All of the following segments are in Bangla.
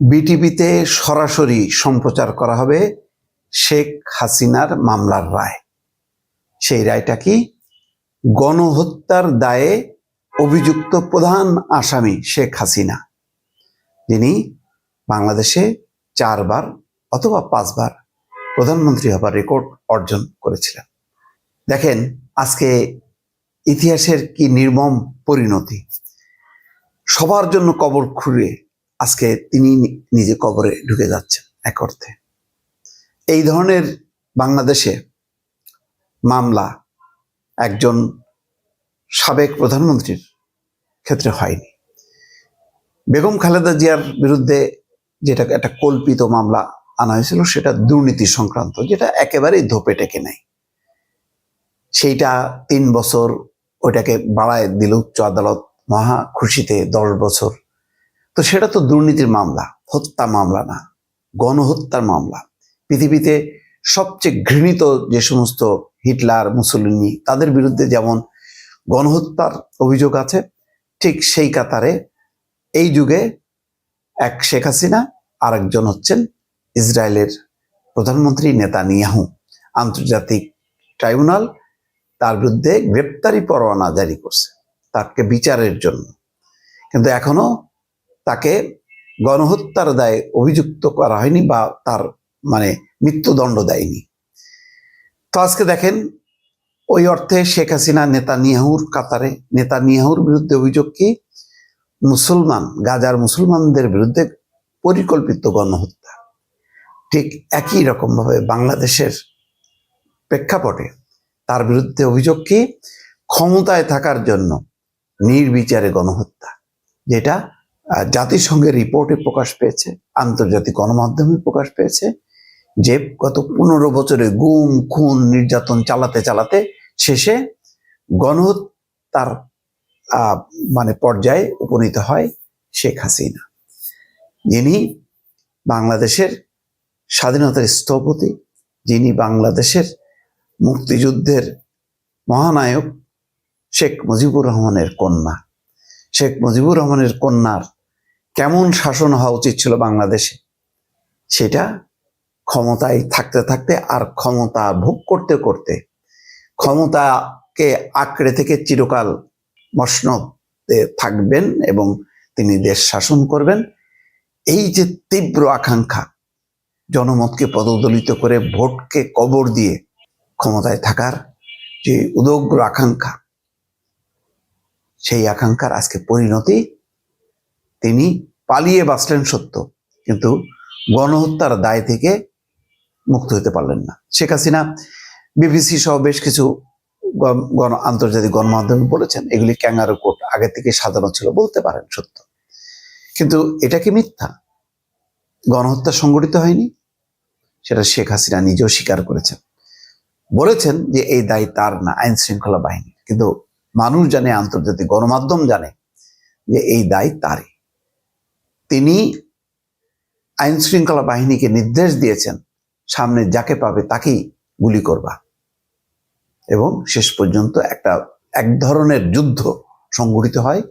বিটিভিতে সরাসরি সম্প্রচার করা হবে শেখ হাসিনার মামলার রায়। সেই রায়টা কি? গণহত্যার দায়ে অভিযুক্ত প্রধান আসামি শেখ হাসিনা। যিনি বাংলাদেশে চারবার অথবা পাঁচবার প্রধানমন্ত্রী হবার রেকর্ড অর্জন করেছিলেন। দেখেন, আজকে ইতিহাসের কি নির্মম পরিণতি। সবার জন্য কবর খুঁড়ে আজকে তিনি নিজে কবরে ঢুকে যাচ্ছেন এক অর্থে। এই ধরনের বাংলাদেশে মামলা একজন সাবেক প্রধানমন্ত্রীর ক্ষেত্রে হয়নি। বেগম খালেদা জিয়ার বিরুদ্ধে যেটা একটা কল্পিত মামলা আনা হয়েছিল সেটা দুর্নীতি সংক্রান্ত, যেটা একেবারেই ধোপে টেকে নেয় সেইটা তিন বছর ওইটাকে বাড়ায় দিল উচ্চ আদালত, মহা খুশিতে দশ বছর তো সেটা তো দুর্নীতির মামলা, হত্যা মামলা না, গণহত্যার মামলা। পৃথিবীতে সবচেয়ে ঘৃণিত যে সমস্ত হিটলার, মুসলিনি, তাদের বিরুদ্ধে যেমন গণহত্যার অভিযোগ আছে, ঠিক সেই কাতারে এই যুগে এক শেখ হাসিনা, আরেকজন হচ্ছেন ইসরায়েলের প্রধানমন্ত্রী নেতানিয়াহু। আন্তর্জাতিক ট্রাইব্যুনাল তার বিরুদ্ধে গ্রেপ্তারি পরোয়ানা জারি করছে, তাকে বিচারের জন্য। কিন্তু এখনও তাকে গণহত্যার দায়ে অভিযুক্ত করা হয়নি বা তার মানে মৃত্যুদণ্ড দেয়নি। তো আজকে দেখেন, ওই অর্থে শেখ হাসিনা, নেতানিয়াহুর কাতারে, নেতানিয়াহুর বিরুদ্ধে অভিযোগ কি? মুসলমান, গাজার মুসলমানদের বিরুদ্ধে পরিকল্পিত গণহত্যা। ঠিক একই রকমভাবে বাংলাদেশের প্রেক্ষাপটে তার বিরুদ্ধে অভিযোগ কি? ক্ষমতায় থাকার জন্য নির্বিচারে গণহত্যা, যেটা জাতিসংঘের রিপোর্টে প্রকাশ পেয়েছে, আন্তর্জাতিক গণমাধ্যমে প্রকাশ পেয়েছে যে গত পনেরো বছরে গুম, খুন, নির্যাতন চালাতে চালাতে শেষে গণহত্যার মানে পর্যায়ে উপনীত হয় শেখ হাসিনা। যিনি বাংলাদেশের স্বাধীনতার স্থপতি, যিনি বাংলাদেশের মুক্তিযুদ্ধের মহানায়ক শেখ মুজিবুর রহমানের কন্যা। শেখ মুজিবুর রহমানের কন্যার কেমন শাসন হওয়া উচিত ছিল বাংলাদেশে? সেটা ক্ষমতায় থাকতে থাকতে আর ক্ষমতা ভোগ করতে করতে, ক্ষমতাকে আঁকড়ে থেকে চিরকাল মসনদে থাকবেন এবং তিনি দেশ শাসন করবেন। এই যে তীব্র আকাঙ্ক্ষা, জনমতকে পদদলিত করে ভোটকে কবর দিয়ে ক্ষমতায় থাকার যে উদগ্র আকাঙ্ক্ষা, সেই আকাঙ্ক্ষার আজকে পরিণতি তিনি পালিয়ে বাঁচলেন সত্য, কিন্তু গণহত্যার দায় থেকে মুক্ত হতে পারলেন না। শেখ হাসিনা, বিবিসি সহ বেশ কিছু গণ- আন্তর্জাতিক গণমাধ্যমে বলেছেন, এগুলি ক্যাঙ্গারু কোর্ট আগে থেকে সাজানো ছিল, বলতে পারেন সত্য। কিন্তু এটা কি মিথ্যা? গণহত্যা সংগঠিত হয়নি? সেটা শেখ হাসিনা নিজেও স্বীকার করেছেন। বলেছেন যে এই দায় তার না, আইন শৃঙ্খলা বাহিনী কিন্তু মানুষ জানে, আন্তর্জাতিক গণমাধ্যম জানে যে এই দায় তারই। তিনি আইন শৃঙ্খলা বাহিনীকে নির্দেশ দিয়েছেন, সামনে যাকে পাবে তাকেই গুলি করবা। এবং শেষ পর্যন্ত একটা, এক ধরনের যুদ্ধ সংগঠিত হয়।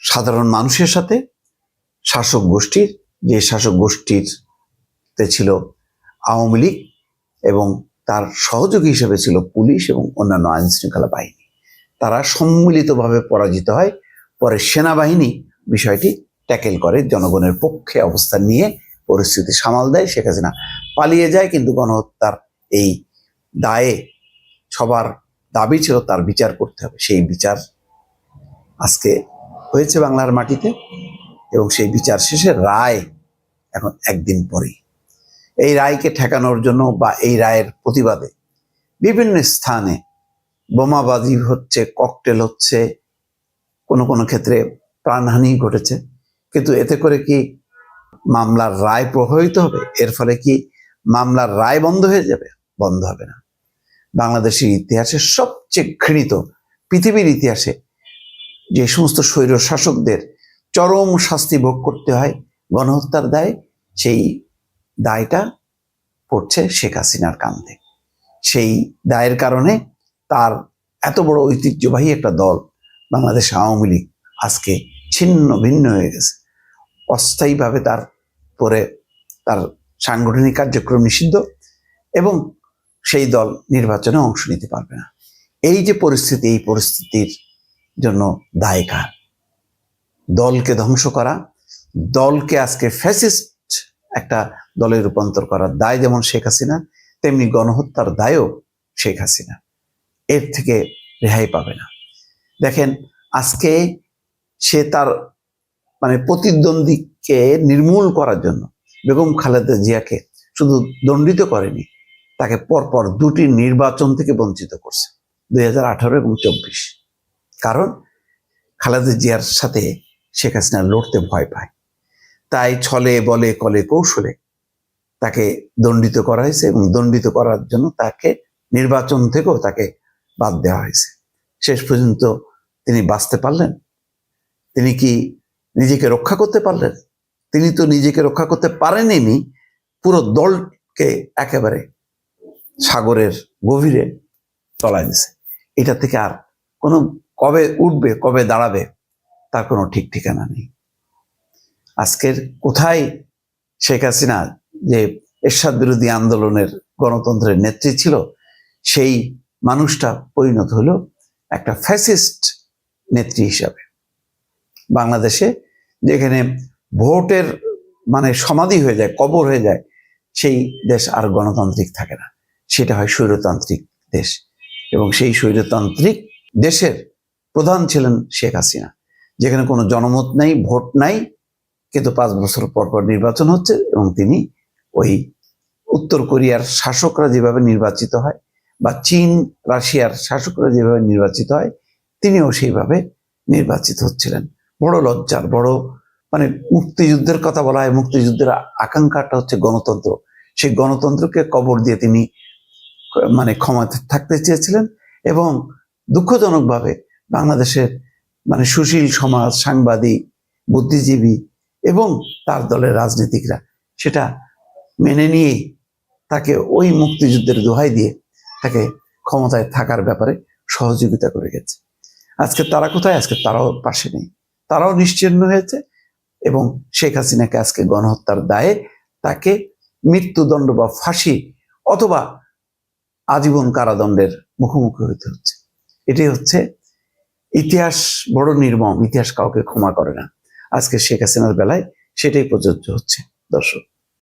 সাধারণ মানুষের সাথে, শাসক গোষ্ঠীর, যে শাসক গোষ্ঠীর তে ছিল আওয়ামী লীগ এবং তার সহযোগী হিসেবে ছিল পুলিশ এবং অন্যান্য আইন শৃঙ্খলা বাহিনী। তারা সম্মিলিতভাবে পরাজিত হয়। পরে সেনাবাহিনী বিষয়টি ট্যাকেল করে, জনগণের পক্ষে অবস্থান নিয়ে পরিস্থিতি সামাল দেয়। শেখ হাসিনা পালিয়ে যায়, কিন্তু গণহত্যার এই দায়ে সবার দাবি ছিল তার বিচার করতে হবে। সেই বিচার আজকে হয়েছে বাংলার মাটিতে এবং সেই বিচার শেষে রায় এখন একদিন পরেই। এই রায়কে ঠেকানোর জন্য বা এই রায়ের প্রতিবাদে বিভিন্ন স্থানে বোমাবাজি হচ্ছে, ককটেল হচ্ছে, কোনো কোনো ক্ষেত্রে প্রাণহানি ঘটেছে। কিন্তু এতে করে কি মামলার রায় প্রভাবিত হবে? এর ফলে কি মামলার রায় বন্ধ হয়ে যাবে? বন্ধ হবে না। বাংলাদেশের ইতিহাসে সবচেয়ে ঘৃণিত, পৃথিবীর ইতিহাসে যে সমস্ত স্বৈর শাসকদের চরম শাস্তি ভোগ করতে হয় গণহত্যার দায়, সেই দায়টা পড়ছে শেখ হাসিনার কাঁধে। সেই দায়ের কারণে তার এত বড় ঐতিহ্যবাহী একটা দল বাংলাদেশ আওয়ামী লীগ আজকে ছিন্ন ভিন্ন হয়ে গেছে। অস্থায়ীভাবে তার পরে তার সাংগঠনিক কার্যক্রম নিষিদ্ধ এবং সেই দল নির্বাচনে অংশ নিতে পারবে না। এই যে পরিস্থিতি, এই পরিস্থিতির জন্য দায় কার? দলকে ধ্বংস করা, দলকে আজকে ফ্যাসিস্ট একটা দলে রূপান্তর করার দায় যেমন শেখ হাসিনা, তেমনি গণহত্যার দায়ও শেখ হাসিনা। এর থেকে রেহাই পাবে না। দেখেন, আজকে সে তার মানে প্রতিদ্বন্দ্বীকে নির্মূল করার জন্য। বেগম খালেদা জিয়াকে শুধু দণ্ডিত করেনি, তাকে পরপর দুটি নির্বাচন থেকে বঞ্চিত করছে, দুই হাজার আঠারো এবং চব্বিশ। কারণ খালেদা জিয়ার সাথে শেখ হাসিনা লড়তে ভয় পায়। তাই ছলে বলে কলে কৌশলে তাকে দণ্ডিত করা হয়েছে এবং দণ্ডিত করার জন্য তাকে নির্বাচন থেকেও তাকে বাদ দেওয়া হয়েছে। শেষ পর্যন্ত তিনি বাঁচতে পারলেন। তিনি কি নিজেকে রক্ষা করতে পারলেন। তিনি তো নিজেকে রক্ষা করতে পারেননি পুরো দলকে একেবারে সাগরের গভীরে তলায় দিছে এটা থেকে আর কোনো কবে উঠবে, কবে দাঁড়াবে, তার কোনো ঠিক ঠিকানা নেই। আজকের কোথায় শেখ হাসিনা যে এরশাদ বিরোধী আন্দোলনের গণতন্ত্রের নেত্রী ছিল, সেই মানুষটা পরিণত হলো একটা ফ্যাসিস্ট নেত্রী হিসাবে। বাংলাদেশে যেখানে ভোটের মানে সমাধি হয়ে যায়, কবর হয়ে যায়, সেই দেশ আর গণতান্ত্রিক থাকে না। সেটা হয় স্বৈরতান্ত্রিক দেশ। এবং সেই স্বৈরতান্ত্রিক দেশের প্রধান ছিলেন শেখ হাসিনা, যেখানে কোনো জনমত নাই, ভোট নাই, কিন্তু পাঁচ বছর পর পর নির্বাচন হচ্ছে এবং তিনি ওই উত্তর কোরিয়ার শাসকরা যেভাবে নির্বাচিত হয় বা চীন, রাশিয়ার শাসকরা যেভাবে নির্বাচিত হয়, তিনিও সেইভাবে নির্বাচিত হচ্ছিলেন। বড় লজ্জার, বড় মানে মুক্তিযুদ্ধের কথা বলা হয়, মুক্তিযুদ্ধের আকাঙ্ক্ষাটা হচ্ছে গণতন্ত্র। সেই গণতন্ত্রকে কবর দিয়ে তিনি মানে ক্ষমতা থাকতে চেয়েছিলেন এবং দুঃখজনকভাবে বাংলাদেশের মানে সুশীল সমাজ, সাংবাদিক, বুদ্ধিজীবী এবং তার দলের রাজনীতিকরা সেটা মেনে নিয়েই তাকে ওই মুক্তিযুদ্ধের দোহাই দিয়ে তাকে ক্ষমতায় থাকার ব্যাপারে সহযোগিতা করে গেছে। আজকে তারা কোথায়? আজকে তারাও পাশে নেই। তারাও নিশ্চিহ্ন হয়েছে এবং শেখ হাসিনাকে আজকে গণহত্যার দায়ে তাকে মৃত্যুদণ্ড বা ফাঁসি অথবা আজীবন কারাদণ্ডের মুখোমুখি হইতে হচ্ছে। এটাই হচ্ছে ইতিহাস বড় নির্মম, ইতিহাস কাউকে ক্ষমা করে না। আজকে শেখ হাসিনার বেলায় সেটাই প্রযোজ্য হচ্ছে, দর্শক।